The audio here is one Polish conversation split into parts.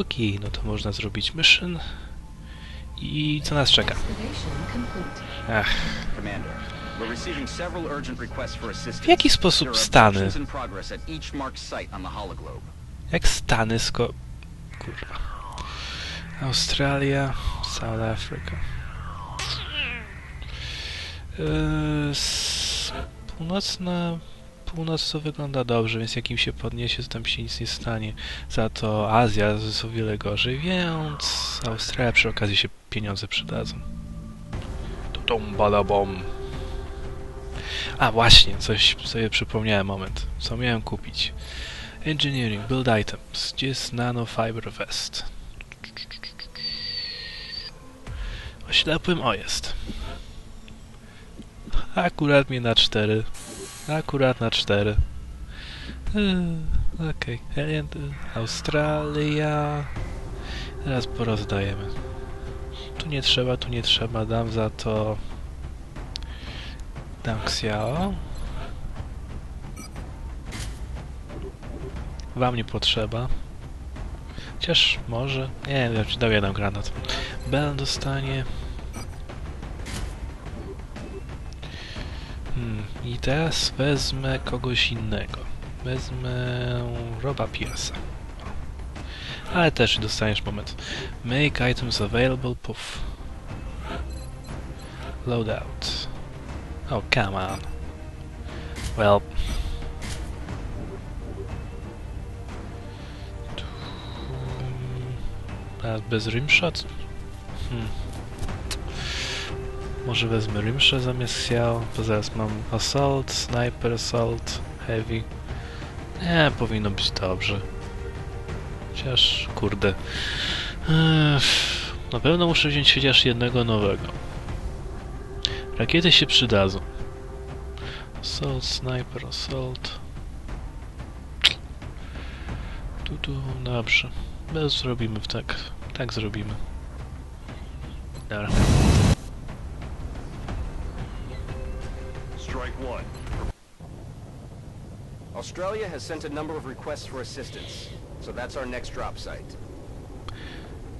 Ok, no to można zrobić mission. I co nas czeka? Ach. W jaki sposób Stany? Jak Stany sko... Kurwa. Australia, South Africa. Eee, północna... Północ to wygląda dobrze, więc jak im się podniesie, to tam się nic nie stanie. Za to Azja jest o wiele gorzej, więc Australia przy okazji się pieniądze przydadzą. Tudum badabom. A właśnie, coś sobie przypomniałem moment. Co miałem kupić? Engineering, build items. Gdzie jest nanofiber vest? Oślepłym, o jest. Akurat mnie na 4. Akurat na 4. Yy, Okej. Alien, y, Australia. Teraz porozdajemy. Tu nie trzeba, tu nie trzeba. Dam za to... Dam Xiao. Wam nie potrzeba. Chociaż może. Nie wiem, czy jeden granat. Bell dostanie. Hmm, I teraz wezmę kogoś innego. Wezmę Roba Pierce'a. Ale też dostaniesz moment. Make items available, puff. Loadout. Oh, come on. Well, bez rimshot? Hmm. Może wezmę rimshot zamiast Xiao, bo zaraz mam assault, sniper assault, heavy. Nie, powinno być dobrze. Chociaż, kurde. Na pewno muszę wziąć chociaż jednego nowego. Rakiety się przydadzą. Assault, sniper, assault. Tu, tu, dobrze. Bez zrobimy tak. Tak zrobimy. Dobra. One. Australia has sent a number of requests for assistance, so that's our next drop site.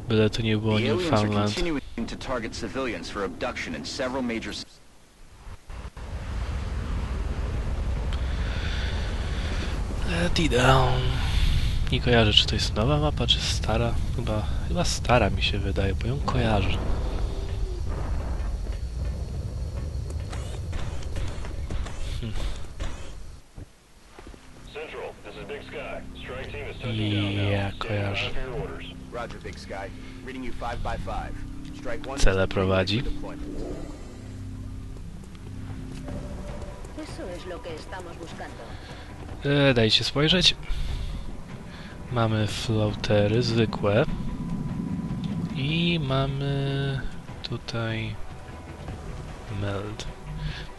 Byle to nie było the aliens are Newfoundland. continuing to target civilians for abduction in several major Let it down. Nie kojarzę, czy to jest nowa mapa, czy stara. Chyba, chyba stara mi się wydaje, bo ją kojarzę. Lo que estamos buscando. E, dajcie spojrzeć. Mamy floatery zwykłe. I mamy tutaj meld.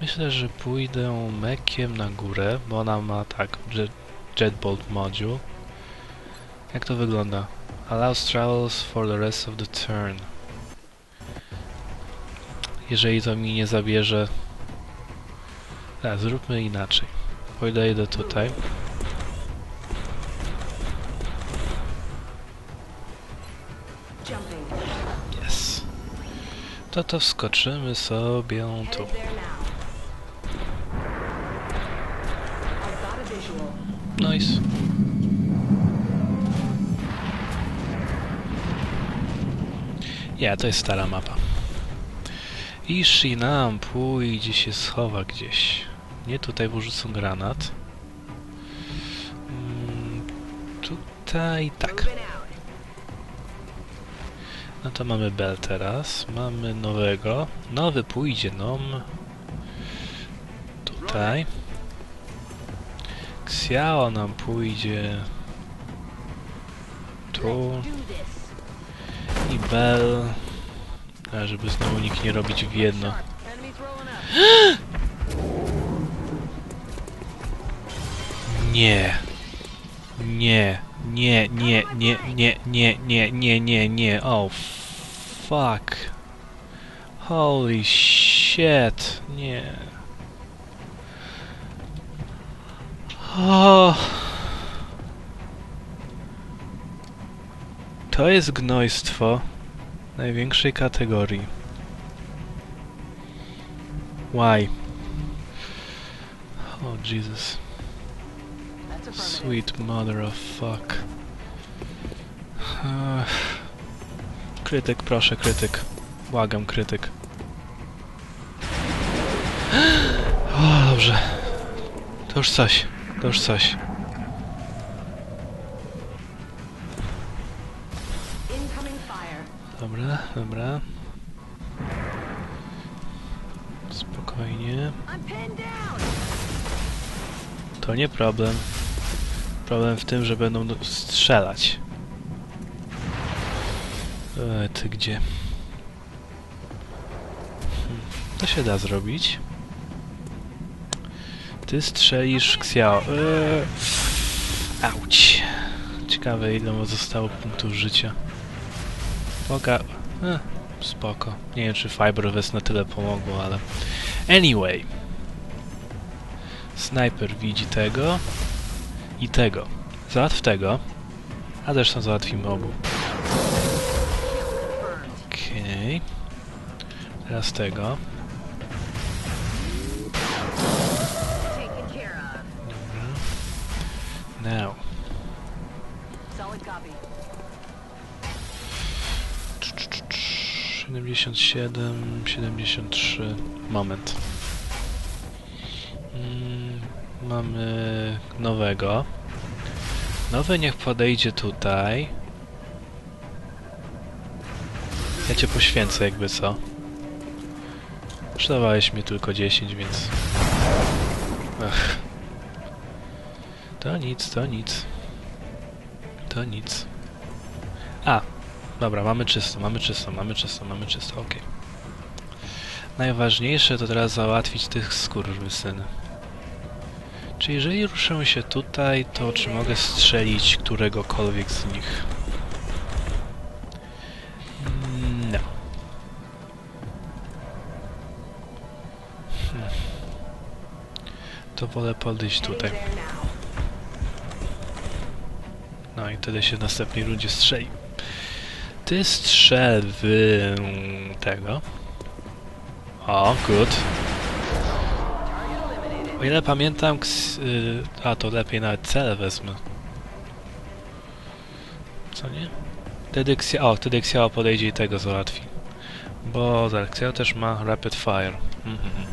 Myślę, że pójdę mekiem na górę, bo ona ma tak jet, jetbolt module. Jak to wygląda? Allows travels for the rest of the turn. Jeżeli to mi nie zabierze... Zróbmy inaczej. Podejdę tutaj. Jumping. Yes. To to wskoczymy sobie tu. Nice. Ja, to jest stara mapa. I Shinam pójdzie się schowa gdzieś. Nie tutaj wyrzucą granat. Mm, tutaj tak. No to mamy Bell teraz. Mamy nowego. Nowy pójdzie nom. Tutaj. Xiao nam pójdzie. Tu. I Bell. A żeby znowu nikt nie robić w jedno. Nie. Nie. Nie, nie, nie, nie, nie, nie, nie, nie, nie. Oh, fuck. Holy shit. Nie. To jest gnojstwo największej kategorii. Why? Oh Jesus. Sweet mother of fuck. Ech. Krytyk, proszę, krytyk. Błagam, krytyk. O, dobrze. To już coś. To już coś. Dobra, dobra. Spokojnie. To nie problem. Problem w tym, że będą strzelać. E, ty gdzie? Hmm, To się da zrobić. Ty strzelisz Xiao. Eee. Ciekawe ile mu zostało punktów życia. Poka... E, spoko. Nie wiem czy Fiber West na tyle pomogło, ale... Anyway. Snajper widzi tego i tego. Załatw tego, a zresztą załatwimy obu. Okej. Teraz tego. Now. Solid copy. 77, 73. Moment. Mm, mamy nowego. Nowy niech podejdzie tutaj. Ja cię poświęcę jakby co. Kosztowałeś mnie tylko 10, więc... Ach. To nic, to nic. To nic. A, Dobra, mamy czysto, mamy czysto, mamy czysto, mamy czysto, okej. Najważniejsze to teraz załatwić tych skurwysyny. Czy jeżeli ruszę się tutaj, to czy mogę strzelić któregokolwiek z nich? Mm, No. Hmm. To wolę podejść tutaj. Heading there now. No i wtedy się w następnej rundzie strzeli. Ty strzel w mm, tego. O, good. O ile pamiętam, y, a to lepiej nawet cele wezmę. Co nie? Wtedy Xia, o, wtedy Xiao podejdzie i tego załatwi. Bo tak, Xiao też ma rapid fire. Mhm.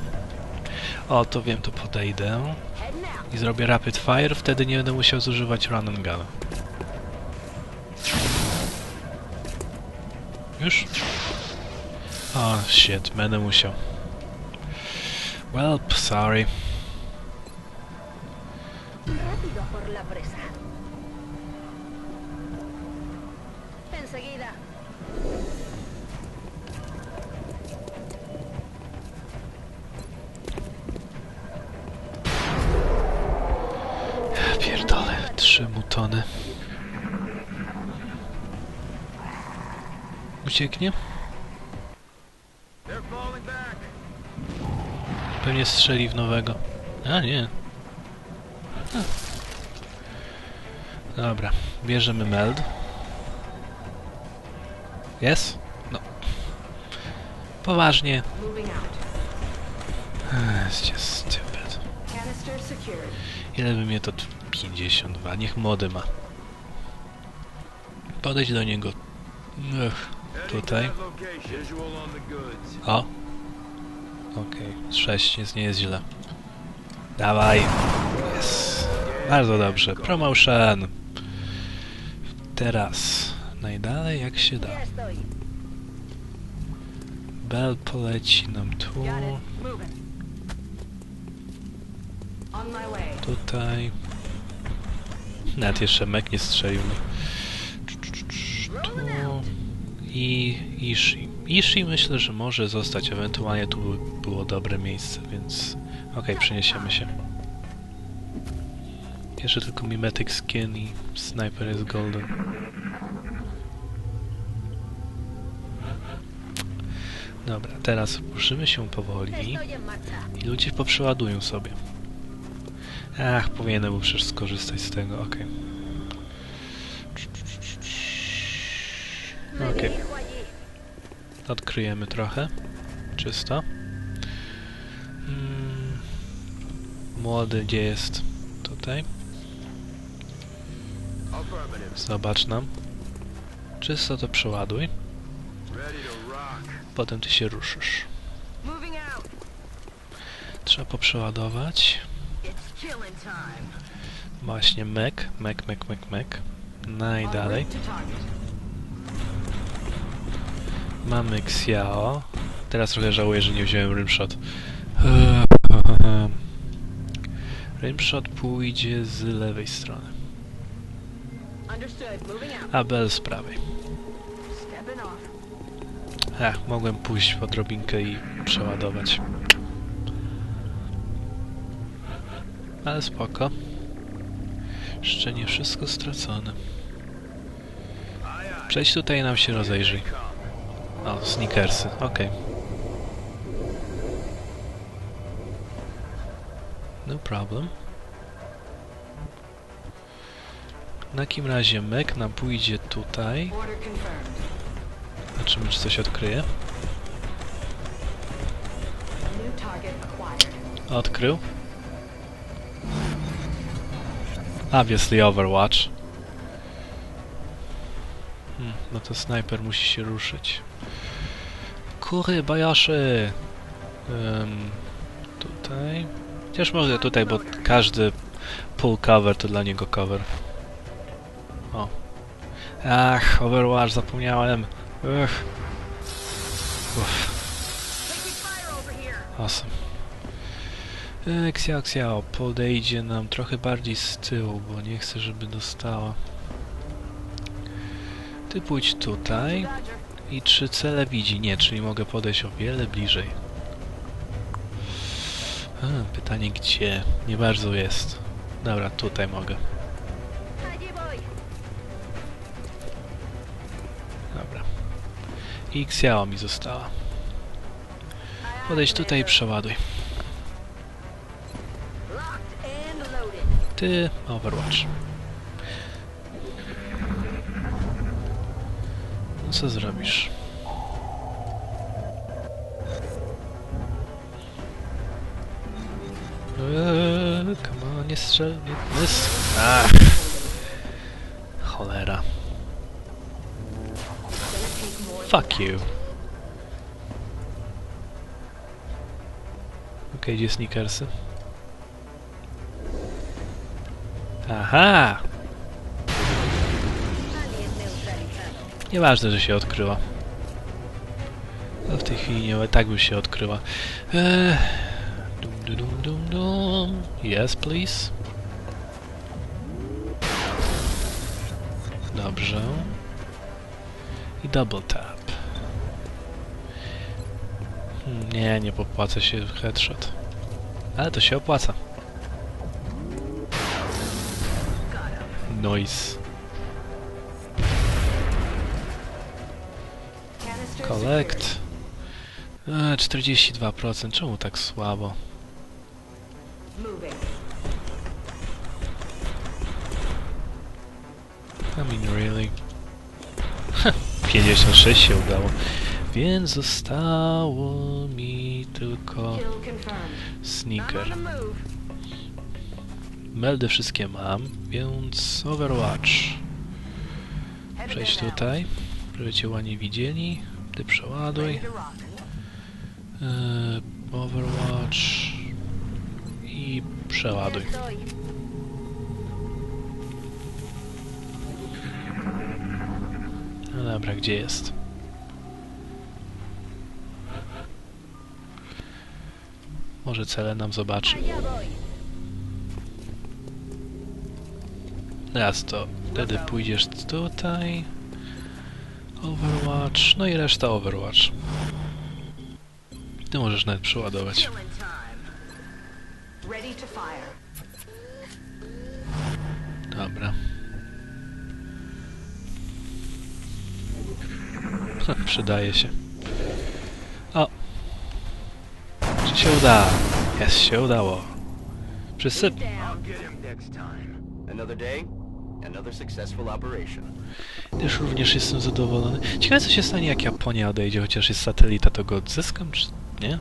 O, to wiem, to podejdę. I zrobię rapid fire, wtedy nie będę musiał zużywać run and gun. Już? O, shit, będę musiał. Well, sorry. Pierdolę, trzy mutony. Ucieknie? Pewnie strzeli w nowego. A nie. A. Dobra, bierzemy meld. Jest? No. Poważnie. Canister secured. Ile by mnie to... t- 52, niech młody ma. Podejdź do niego. Tutaj. O. Okej, okay. 6 jest, nie jest źle. Dawaj. Jest. Bardzo dobrze. Promotion. Teraz. Najdalej jak się da. Bell poleci nam tu. Tutaj. Nawet jeszcze mek nie strzelił mi. Tu. I Ishi. Ishi myślę, że może zostać. Ewentualnie tu by było dobre miejsce, więc... Okej, przeniesiemy się. Jeszcze tylko Mimetic Skin i Sniper jest golden. Dobra, teraz ruszymy się powoli i ludzie poprzeładują sobie. Ach, powinienem był przecież skorzystać z tego, okej. Allí. Odkryjemy trochę. Czysto. Mm. Młody, gdzie jest? Tutaj. Zobacz nam. Czysto to przeładuj. Potem ty się ruszysz. Trzeba poprzeładować. Właśnie mek, mek, mek, mek, mek. Najdalej. Target. Mamy Xiao. Teraz trochę żałuję, że nie wziąłem Rimshot. Rimshot pójdzie z lewej strony, a Bell z prawej. Ech, mogłem pójść w odrobinkę i przeładować. Ale spoko. Jeszcze nie wszystko stracone. Przejdź tutaj i nam się rozejrzyj. O, sneakersy, okej. No problem. W takim razie Mek nam pójdzie tutaj. Zobaczymy, czy coś odkryje. Odkrył. Obviously Overwatch. Hmm, no to snajper musi się ruszyć. Kury, bajaszy! Ym, tutaj. Chociaż może tutaj, bo każdy pull cover to dla niego cover. O. Ach, Overwatch, zapomniałem. Ech. Uff. Awesome. Xiao Xiao podejdzie nam trochę bardziej z tyłu, bo nie chcę, żeby dostała. Ty pójdź tutaj. I trzy cele widzi. Nie, czyli mogę podejść o wiele bliżej. A, pytanie gdzie? Nie bardzo jest. Dobra, tutaj mogę. Dobra. I Xiao mi została. Podejdź tutaj i przeładuj. Ty, Overwatch. Co zrobisz? Eee, come on, nie strzel, nie. Ach. Cholera. Fuck you. Okej, gdzie sneakersy? Aha! Nieważne, że się odkryła. No w tej chwili nie, tak by się odkryła. Eee, dum, dum, dum, dum. Yes, please. Dobrze. I double tap. Hmm, Nie, nie popłaca się headshot. Ale to się opłaca. Noise. Collect. E, 42%. Czemu tak słabo? I mean, really? 56 się udało. Więc zostało mi tylko sneaker. Meldy wszystkie mam, więc Overwatch. Przejdź tutaj, żeby cię ładnie widzieli. Ty przeładuj. E, Overwatch. I przeładuj. No dobra, gdzie jest? Może cele nam zobaczy. Raz to wtedy pójdziesz tutaj. Overwatch, no i reszta Overwatch. Ty możesz nawet przeładować. Dobra. Przydaje się. O! Czy się uda? Jest, się udało. Down. Another day. Też również jestem zadowolony. Ciekawe co się stanie jak Japonia odejdzie, chociaż jest satelita, to go odzyskam, czy nie?